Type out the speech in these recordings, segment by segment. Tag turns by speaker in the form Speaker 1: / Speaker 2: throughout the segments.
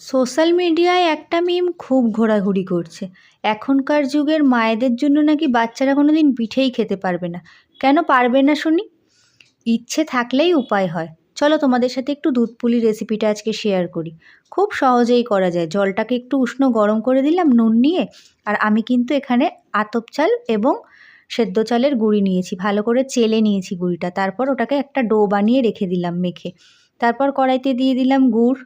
Speaker 1: Social মিডিয়ায় একটা মিম খুব ঘোরাঘুরি করছে। এখনকার যুগের মায়েদের জন্য নাকি বাচ্চারা কোনো দিন পিঠেই খেতে পারবে না। কেন পারবে না শুনি? ইচ্ছে থাকলেই উপায় হয়। চলো তোমাদের সাথে একটু দুধ পুলি রেসিপিটা আজকে শেয়ার করি। খুব সহজেই করা যায়। জলটাকে একটু উষ্ণ গরম করে দিলাম নুন নিয়ে, আর আমি কিন্তু এখানে আতপ চাল এবং সেদ্ধ চালের গুঁড়ি নিয়েছি। ভালো করে চেলে নিয়েছি গুঁড়িটা। তারপর ওটাকে একটা ডো বানিয়ে রেখে দিলাম মেখে। তারপর কড়াইতে দিয়ে দিলাম গুড়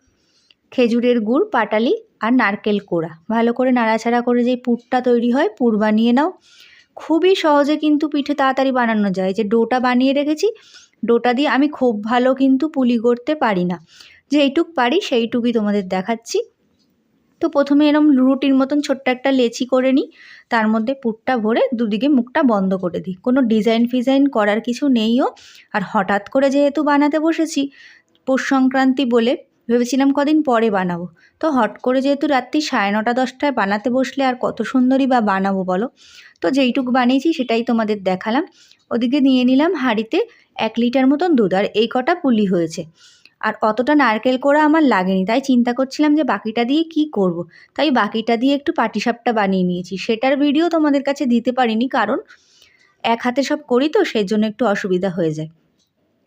Speaker 1: খেজুরের গুড়, পাটালি আর নারকেল কোড়া। ভালো করে নাড়াচাড়া করে যেই পুরটা তৈরি হয়, পুর বানিয়ে নাও। খুবই সহজে কিন্তু পিঠে তাড়াতাড়ি বানানো যায়। যে ডোটা বানিয়ে রেখেছি, ডোটা দিয়ে আমি খুব ভালো কিন্তু পুলি করতে পারি না। যেইটুক পারি সেইটুকুই তোমাদের দেখাচ্ছি। তো প্রথমে এরম রুটির মতন ছোট্ট একটা লেচি করে নিই। তার মধ্যে পুরটা ভরে দুদিকে মুখটা বন্ধ করে দিই। কোনো ডিজাইন ফিজাইন করার কিছু নেইও। আর হঠাৎ করে যেহেতু বানাতে বসেছি, পৌষ সংক্রান্তি বলে ভেবেছিলাম কদিন পরে বানাবো। তো হট করে যেহেতু রাত্রি সাড়ে নটা দশটায় বানাতে বসলে আর কত সুন্দরই বা বানাবো বলো? তো যেইটুকু বানিয়েছি সেটাই তোমাদের দেখালাম। ওদিকে নিয়ে নিলাম হাঁড়িতে এক লিটার মতন দুধ আর এই কটা পুলি হয়েছে। আর অতটা নারকেল করা আমার লাগেনি, তাই চিন্তা করছিলাম যে বাকিটা দিয়ে কি করব। তাই বাকিটা দিয়ে একটু পাটিসাপটা বানিয়ে নিয়েছি। সেটার ভিডিও তোমাদের কাছে দিতে পারিনি, কারণ এক হাতে সব করি তো, সেই জন্য একটু অসুবিধা হয়ে যায়।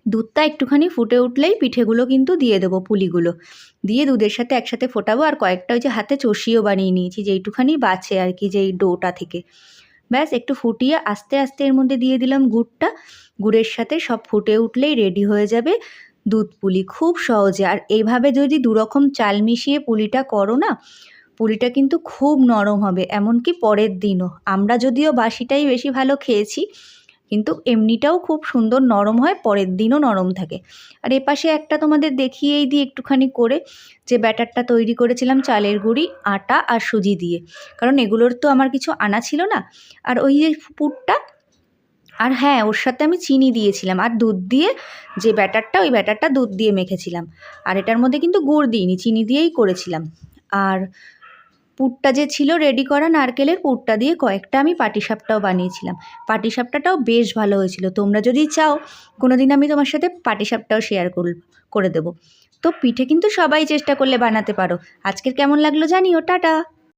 Speaker 1: দুধটা একটুখানি ফুটে উঠলেই পিঠেগুলো কিন্তু দিয়ে দেবো পুলিগুলো। দিয়ে দুধের সাথে একসাথে ফোটাবো আর কয়েকটা ওই যে হাতে চষিও বানিয়ে নিয়েছি, যেইটুখানি বাছে আর কি, যেই ডোটা থেকে। ব্যাস, একটু ফুটিয়ে আস্তে আস্তে এর মধ্যে দিয়ে দিলাম গুড়টা। গুড়ের সাথে সব ফুটে উঠলেই রেডি হয়ে যাবে দুধ পুলি খুব সহজে। আর এইভাবে যদি দুরকম চাল মিশিয়ে পুলিটা করো না, পুলিটা কিন্তু খুব নরম হবে, এমনকি পরের দিনও। আমরা যদিও বাসিটাই বেশি ভালো খেয়েছি কিন্তু এমনিটাও খুব সুন্দর নরম হয়, পরের দিনও নরম থাকে। আর এপাশে একটা তোমাদের দেখিয়েই দিই একটুখানি করে, যে ব্যাটারটা তৈরি করেছিলাম চালের গুঁড়ি, আটা আর সুজি দিয়ে। কারণ এগুলোর তো আমার কিছু আনা ছিল না। আর ওই যে পুরটা, আর হ্যাঁ ওর সাথে আমি চিনি দিয়েছিলাম। আর দুধ দিয়ে যে ব্যাটারটা, ওই ব্যাটারটা দুধ দিয়ে মেখেছিলাম। আর এটার মধ্যে কিন্তু গুড় দিইনি, চিনি দিয়েই করেছিলাম। আর পুরটা যে ছিল রেডি করা নারকেলের পুরটা দিয়ে কয়েকটা আমি পাটিসাপটাও বানিয়েছিলাম। পাটিসাপটাটাও বেশ ভালো হয়েছিল। তোমরা যদি চাও কোনো দিন আমি তোমার সাথে পাটিসাপটাও শেয়ার কর করে দেবো। তো পিঠে কিন্তু সবাই চেষ্টা করলে বানাতে পারো। আজকের কেমন লাগল জানিও। টাটা!